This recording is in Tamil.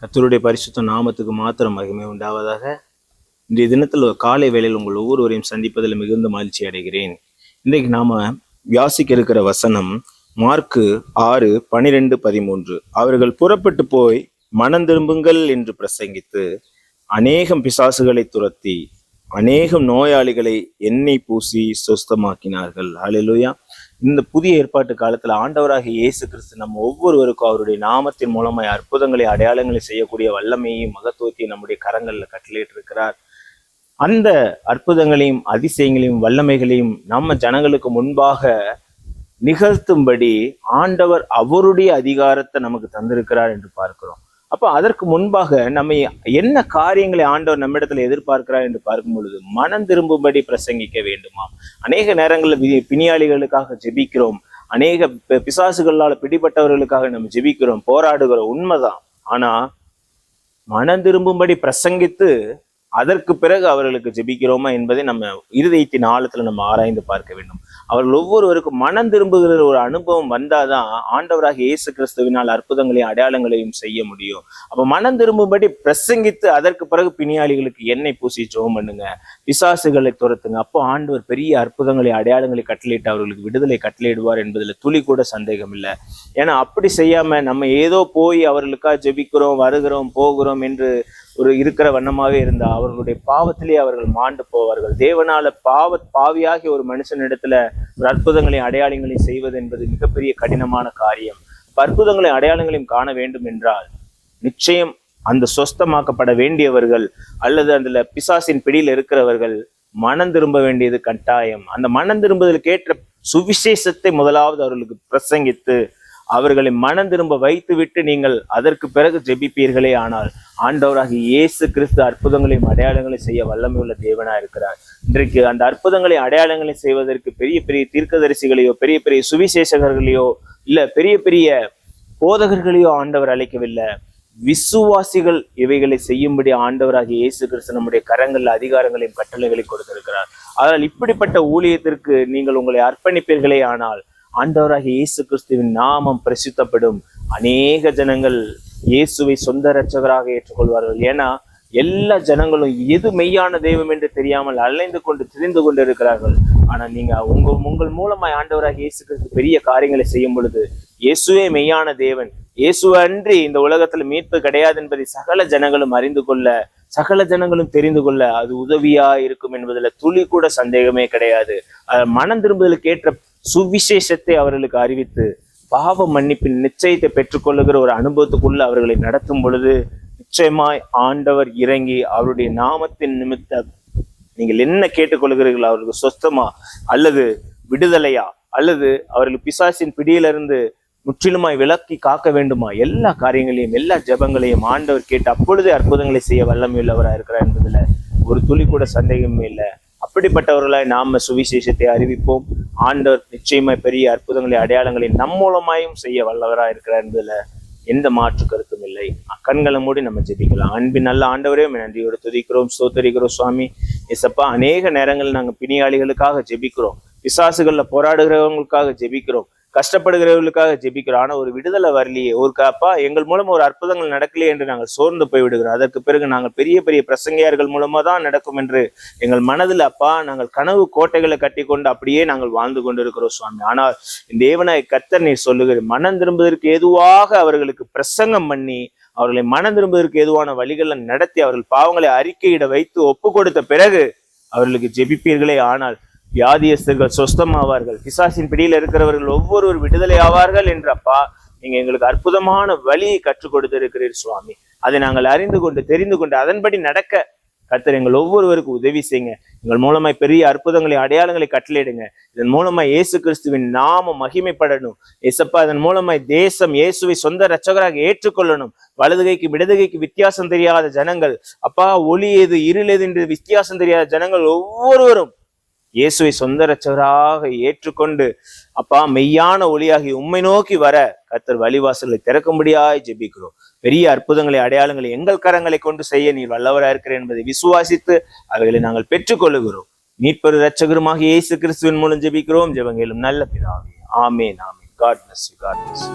கத்தருடைய பரிசுத்த நாமத்துக்கு மாத்திரம் மகிமை உண்டாவதாக. இன்றைய தினத்தில் காலை வேளையில் உங்கள் ஒவ்வொருவரையும் சந்திப்பதில் மிகுந்த மகிழ்ச்சி அடைகிறேன். இன்றைக்கு நாம வியாசிக்க இருக்கிற வசனம் மார்க்கு ஆறு பனிரெண்டு பதிமூன்று. அவர்கள் புறப்பட்டு போய் மனம் திரும்புங்கள் என்று பிரசங்கித்து அநேகம் பிசாசுகளை துரத்தி அநேகம் நோயாளிகளை எண்ணெய் பூசி சொஸ்தமாக்கினார்கள். ஹalleluya. இந்த புதிய ஏற்பாட்டு காலத்துல ஆண்டவராகிய இயேசு கிறிஸ்து நம்ம ஒவ்வொருவருக்கும் அவருடைய நாமத்தின் மூலமாய் அற்புதங்களை அடையாளங்களை செய்யக்கூடிய வல்லமையையும் மகத்துவத்தையும் நம்முடைய கரங்கள்ல கட்டளையிட்டு இருக்கிறார் அந்த அற்புதங்களையும் அதிசயங்களையும் வல்லமைகளையும் நம்ம ஜனங்களுக்கு முன்பாக நிகழ்த்தும்படி ஆண்டவர் அவருடைய அதிகாரத்தை நமக்கு தந்திருக்கிறார் என்று பார்க்கிறோம். அப்போ அதற்கு முன்பாக நம்ம என்ன காரியங்களை ஆண்டவர் நம்மிடத்தில் எதிர்பார்க்கிறார் என்று பார்க்கும் பொழுது மனம் திரும்பும்படி பிரசங்கிக்க வேண்டுமா அநேக நேரங்களில் பிணியாளிகளுக்காக ஜெபிக்கிறோம். அநேக பி- பிடிபட்டவர்களுக்காக நம்ம ஜெபிக்கிறோம். போராடுகிறோம். உண்மைதான். ஆனா மனம் திரும்பும்படி பிரசங்கித்து அதற்கு பிறகு அவர்களுக்கு ஜெபிக்கிறோமா என்பதை நம்ம இருதயத்தின் ஆழத்துல நம்ம ஆராய்ந்து பார்க்க வேண்டும். அவர்கள் ஒவ்வொருவருக்கும் மனம் திரும்புகிற ஒரு அனுபவம் வந்தாதான் ஆண்டவராக இயேசு கிறிஸ்துவினால் அற்புதங்களையும் அடையாளங்களையும் செய்ய முடியும். அப்ப மனம் திரும்பும்படி பிரசங்கித்து அதற்கு பிறகு பிணியாளிகளுக்கு எண்ணெய் பூசி ஜோம் பண்ணுங்க. பிசாசுகளை துரத்துங்க. அப்போ ஆண்டவர் பெரிய அற்புதங்களை அடையாளங்களை கட்டளையிட்டு அவர்களுக்கு விடுதலை கட்டளையிடுவார் என்பதில் துளி கூட சந்தேகம் இல்லை. ஏன்னா அப்படி செய்யாம நம்ம ஏதோ போய் அவர்களுக்காக ஜெபிக்கிறோம் வருகிறோம் போகிறோம் என்று ஒரு இருக்கிற வண்ணமாகவே இருந்தா அவர்களுடைய பாவத்திலே அவர்கள் மாண்டு போவார்கள். தேவனால பாவ பாவியாகி ஒரு மனுஷனிடத்துல ஒரு அற்புதங்களையும் அடையாளங்களையும் செய்வது என்பது மிகப்பெரிய கடினமான காரியம். அற்புதங்களையும் அடையாளங்களையும் காண வேண்டும் என்றால் நிச்சயம் அந்த சொஸ்தமாக்கப்பட வேண்டியவர்கள் அல்லது அந்த பிசாசின் பிடியில் இருக்கிறவர்கள் மனம் திரும்ப வேண்டியது கட்டாயம். அந்த மனம் திரும்புதலுக்கு ஏற்ற சுவிசேஷத்தை முதலாவது அவர்களுக்கு பிரசங்கித்து அவர்களை மனம் திரும்ப வைத்துவிட்டு நீங்கள் அதற்கு பிறகு ஜெபிப்பீர்களே ஆனால் ஆண்டவராக இயேசு கிறிஸ்து அற்புதங்களையும் அடையாளங்களையும் செய்ய வல்லமையுள்ள தேவனா இருக்கிறார். இன்றைக்கு அந்த அற்புதங்களை அடையாளங்களை செய்வதற்கு பெரிய பெரிய தீர்க்கதரிசிகளையோ பெரிய பெரிய சுவிசேஷகர்களையோ இல்ல பெரிய பெரிய போதகர்களையோ ஆண்டவர் அழைக்கவில்லை. விசுவாசிகள் இவைகளை செய்யும்படி ஆண்டவராகிய இயேசு கிறிஸ்து நம்முடைய கரங்கள்ல அதிகாரங்களையும் கட்டளைகளையும் கொடுத்திருக்கிறார். ஆனால் இப்படிப்பட்ட ஊழியத்திற்கு நீங்கள் உங்களை அர்ப்பணிப்பீர்களே ஆனால் ஆண்டவராக இயேசு கிறிஸ்துவின் நாமம் பிரசித்தப்படும் அநேக ஜனங்கள் இயேசுவை சொந்த ரட்சகராக ஏற்றுக்கொள்வார்கள். ஏன்னா எல்லா ஜனங்களும் எது மெய்யான தெய்வம் என்று தெரியாமல் அலைந்து கொண்டு திரிந்து கொண்டு இருக்கிறார்கள் ஆனா நீங்க உங்க உங்கள் மூலமாய் ஆண்டவராக இயேசு கிறிஸ்து பெரிய காரியங்களை செய்யும் பொழுது இயேசுவே மெய்யான தேவன். இயேசு அன்றி இந்த உலகத்துல மீட்பு கிடையாது என்பதை சகல ஜனங்களும் அறிந்து கொள்ள சகல ஜனங்களும் தெரிந்து கொள்ள அது உதவியா இருக்கும் என்பதுல துளி கூட சந்தேகமே கிடையாது. மனம் திரும்புதலுக்கு ஏற்ற சுவிசேஷத்தை அவர்களுக்கு அறிவித்து பாவ மன்னிப்பின் நிச்சயத்தை பெற்றுக்கொள்ளுகிற ஒரு அனுபவத்துக்குள்ள அவர்களை நடத்தும் பொழுது நிச்சயமாய் ஆண்டவர் இறங்கி அவருடைய நாமத்தின் நிமித்தம் நீங்கள் என்ன கேட்டுக்கொள்கிறீர்கள்? அவர்களுக்கு சொஸ்தமா? அல்லது விடுதலையா? அல்லது அவர்கள் பிசாசின் பிடியிலிருந்து முற்றிலுமாய் விலக்கி காக்க வேண்டுமா? எல்லா காரியங்களையும் எல்லா ஜெபங்களையும் ஆண்டவர் கேட்டு அப்பொழுதே அற்புதங்களை செய்ய வல்லமையுள்ளவராக இருக்கிறார் என்பதில் ஒரு துளி கூட சந்தேகமே இல்லை. அப்படிப்பட்டவர்களாய் நாம சுவிசேஷத்தை அறிவிப்போம். ஆண்டவர் நிச்சயமாய் பெரிய அற்புதங்களை அடையாளங்களை நம் மூலமாயும் செய்ய வல்லவராக இருக்கிறார் என்பதுல எந்த மாற்று கருத்தும் இல்லை. கண்களை மூடி நம்ம ஜெபிக்கலாம். அன்பின் நல்ல ஆண்டவரே நன்றியோடு துதிக்கிறோம் சோத்தரிக்கிறோம் சுவாமி. எசப்பா அநேக நேரங்கள் நாங்கள் பிணியாளிகளுக்காக ஜெபிக்கிறோம். பிசாசுகளில் போராடுகிறவங்களுக்காக ஜெபிக்கிறோம். கஷ்டப்படுகிறவர்களுக்காக ஜெபிக்கிறோம். ஆனால் ஒரு விடுதலை வரலையே. ஒரு க- அப்பா எங்கள் மூலம் ஒரு அற்புதங்கள் நடக்கலையே என்று நாங்கள் சோர்ந்து போய் விடுகிறோம் அதற்கு பிறகு நாங்கள் பெரிய பெரிய பிரசங்கியார்கள் மூலமாக தான் நடக்கும் என்று எங்கள் மனதில் அப்பா நாங்கள் கனவு கோட்டைகளை கட்டி கொண்டு அப்படியே நாங்கள் வாழ்ந்து கொண்டிருக்கிறோம் சுவாமி. ஆனால் இந்த தேவனாய் கத்தர் நீர் சொல்லுகிற மனம் திரும்புவதற்கு ஏதுவாக அவர்களுக்கு பிரசங்கம் பண்ணி அவர்களை மனம் திரும்புவதற்கு ஏதுவான வழிகளை நடத்தி அவர்கள் பாவங்களை அறிக்கையிட வைத்து ஒப்பு கொடுத்த பிறகு அவர்களுக்கு ஜெபிப்பீர்களே. ஆனால் வியாதியஸ்தர்கள் சொஸ்தமாவார்கள். பிசாசின் பிடியில் இருக்கிறவர்கள் ஒவ்வொருவர் விடுதலை ஆவார்கள் என்ற அப்பா நீங்க எங்களுக்கு அற்புதமான வழியை கற்றுக் கொடுத்திருக்கிறீர் சுவாமி. அதை நாங்கள் அறிந்து கொண்டு தெரிந்து கொண்டு அதன்படி நடக்க கர்த்தர் எங்கள் ஒவ்வொருவருக்கும் உதவி செய்யுங்க. எங்கள் மூலமாய் பெரிய அற்புதங்களை அடையாளங்களை கட்டளையிடுங்க. இதன் மூலமாய் இயேசு கிறிஸ்துவின் நாம மகிமைப்படணும். ஏசப்பா இதன் மூலமாய் தேசம் இயேசுவை சொந்த ரச்சகராக ஏற்றுக்கொள்ளணும். வலதுகைக்கு இடதுகைக்கு வித்தியாசம் தெரியாத ஜனங்கள். அப்பா ஒளி எது இருள் எது என்று வித்தியாசம் தெரியாத ஜனங்கள் ஒவ்வொருவரும் இயேசுவை சொந்த ரச்சவராக ஏற்றுக்கொண்டு அப்பா மெய்யான ஒளியாகி உம்மை நோக்கி வர கர்த்தர் வழிவாசல்களை திறக்கும்படியாய் ஜெபிக்கிறோம். பெரிய அற்புதங்களை அடையாளங்களை எங்கள் கரங்களை கொண்டு செய்ய நீர் வல்லவராக இருக்கிறேன் என்பதை விசுவாசித்து அவைகளை நாங்கள் பெற்றுக்கொள்ளுகிறோம். மீட்பெரு ரட்சகருமாக இயேசு கிறிஸ்துவின் மூலம் ஜெபிக்கிறோம். ஜெபங்களும் நல்ல பிதாவே. ஆமேன் ஆமேன். God bless you God bless